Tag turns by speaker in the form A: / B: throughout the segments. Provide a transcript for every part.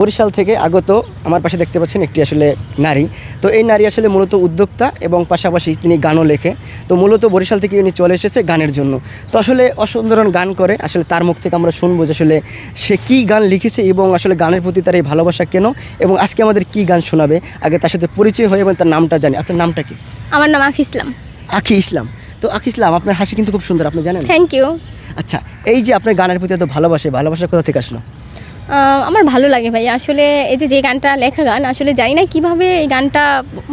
A: বরিশাল থেকে আগত আমার পাশে দেখতে পাচ্ছেন একটি আসলে নারী। তো এই নারী আসলে মূলত উদ্যোক্তা এবং পাশাপাশি তিনি গানও লেখে। তো মূলত বরিশাল থেকে উনি চলে এসেছে গানের জন্য। তো আসলে অসাধারণ গান করে। আসলে তার মুখ থেকে আমরা শুনব যে আসলে সে কী গান লিখেছে এবং আসলে গানের প্রতি তার এই ভালোবাসা কেন এবং আজকে আমাদের কি গান শোনাবে? আগে তার সাথে পরিচয় হয়ে এবং তার নামটা জানি। আপনার নামটা কি?
B: আমার নাম আখ ইসলাম।
A: আখি ইসলাম। তো আখি ইসলাম আপনার হাসি কিন্তু খুব সুন্দর। আপনি জানেন?
B: থ্যাংক ইউ
A: আচ্ছা এই যে আপনার গানের প্রতি এত ভালোবাসে ভালোবাসা কোথা থেকে আসলো?
B: আমার ভালো লাগে ভাই। আসলে এই যে যে গানটা লেখা গান আসলে জানি না কীভাবে এই গানটা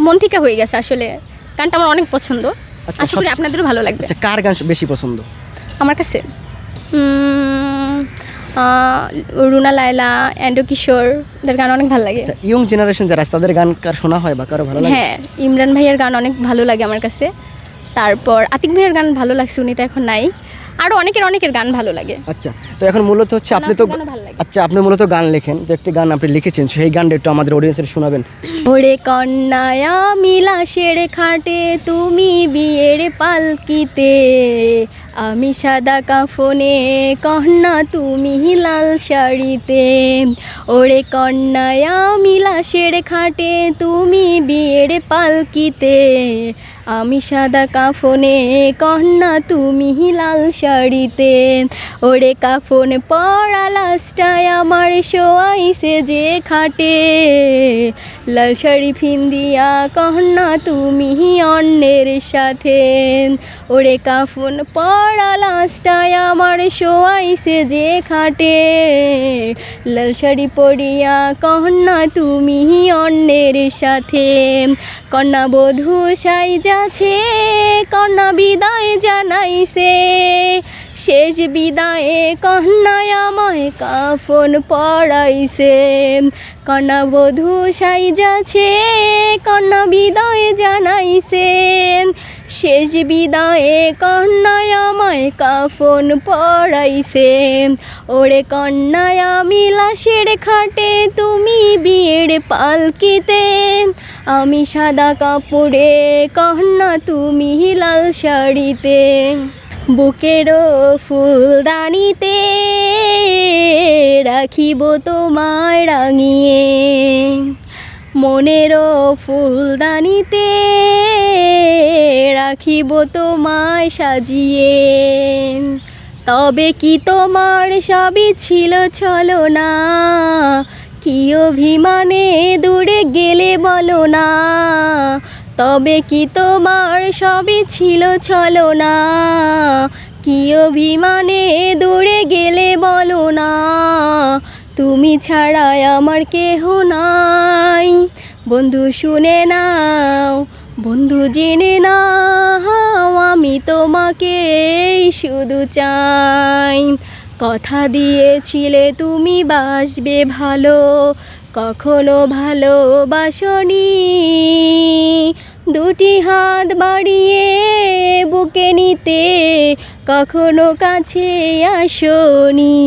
B: মন থেকে হয়ে গেছে আসলে। গানটা আমার অনেক পছন্দ।
A: আচ্ছা,
B: আশা করি আপনাদেরও ভালো লাগবে।
A: আচ্ছা কার গান বেশি পছন্দ?
B: আমার কাছে? রুনা লায়লা অ্যান্ডো কিশোর এদের গান অনেক ভালো লাগে।
A: আচ্ছা ইয়ং জেনারেশন যারা আছে তাদের গান কার শোনা হয় বা কারও ভালো লাগে?
B: হ্যাঁ ইমরান ভাইয়ের গান অনেক ভালো লাগে আমার কাছে। তারপর আতিক ভাইয়ের গান ভালো লাগছে উনি তো এখন নাই। আরও অনেকের অনেকের গান ভালো লাগে।
A: আচ্ছা তো এখন মূলত হচ্ছে আপনি তো আচ্ছা আপনি মূলত গান লেখেন, তো একটি গান আপনি লিখেছেন, সেই গানটা একটু আমাদের অডিয়েন্সের শোনাবেন।
B: ওরে কন্যায়া মিলা সেরে খাটে তুমি বিয়ের পালকিতে, আমি সাদা কাফনে কন্যা তুমি লাল শাড়িতে। ওরে কন্যায়া মিলা সেরে খাটে তুমি বিয়ের পালকিতে আমি সাদা কাফনে কন্যা, তুমি লাল শাড়িতে। ওরে কাফন পড়া লাস্টায় আমার শোয়াইছে যে খাটে। লাল শাড়ি ফিন্দিয়া, কন্যা তুমি অন্যের সাথে। ওরে কাফন পড়া লাস্টায় আমার শোয়াইছে যে খাটে। লাল শাড়ি পরিয়া, কন্যা তুমি অন্যের সাথে। কন্যা বধূ সাই যাচ্ছে কন্যা বিদায় জানাইছে। শেষ বিদায়ে কন্যায় আমায় কাফন পড়াইছে। কন্যা বধূ সাই যাচ্ছে, কন্যা বিদায় জানাইছে। শেষ বিদায়ে কন্যায় আমায় কাফন পড়াইছে। ওরে কন্যায়, আমি লাশের খাটে, তুমি বিয়ের পালকিতে। আমি সাদা কাপড়ে, কন্যা তুমি লাল শাড়িতে। বুকেরও ফুলদানিতে রাখিব তোমায় রাঙিয়ে। মনেরও ফুলদানিতে রাখিব তোমায় সাজিয়ে। তবে কি তোমার সবই ছিল চলো না কি অভিমানে দূরে গেলে বলো না? তবে কি তোমার সবই ছিল চলো না কি অভিমানে দূরে গেলে বলো না? তুমি ছাড়াই আমার কেহ নাই। বন্ধু শুনে নাও, বন্ধু জেনে নাও, আমি তোমাকে শুধু চাই। কথা দিয়েছিলে তুমি বাসবে ভালো কখনো ভালোবাসনি। দুটি হাত বাড়িয়ে বুকে নিতে কখনো কাছে আসনি।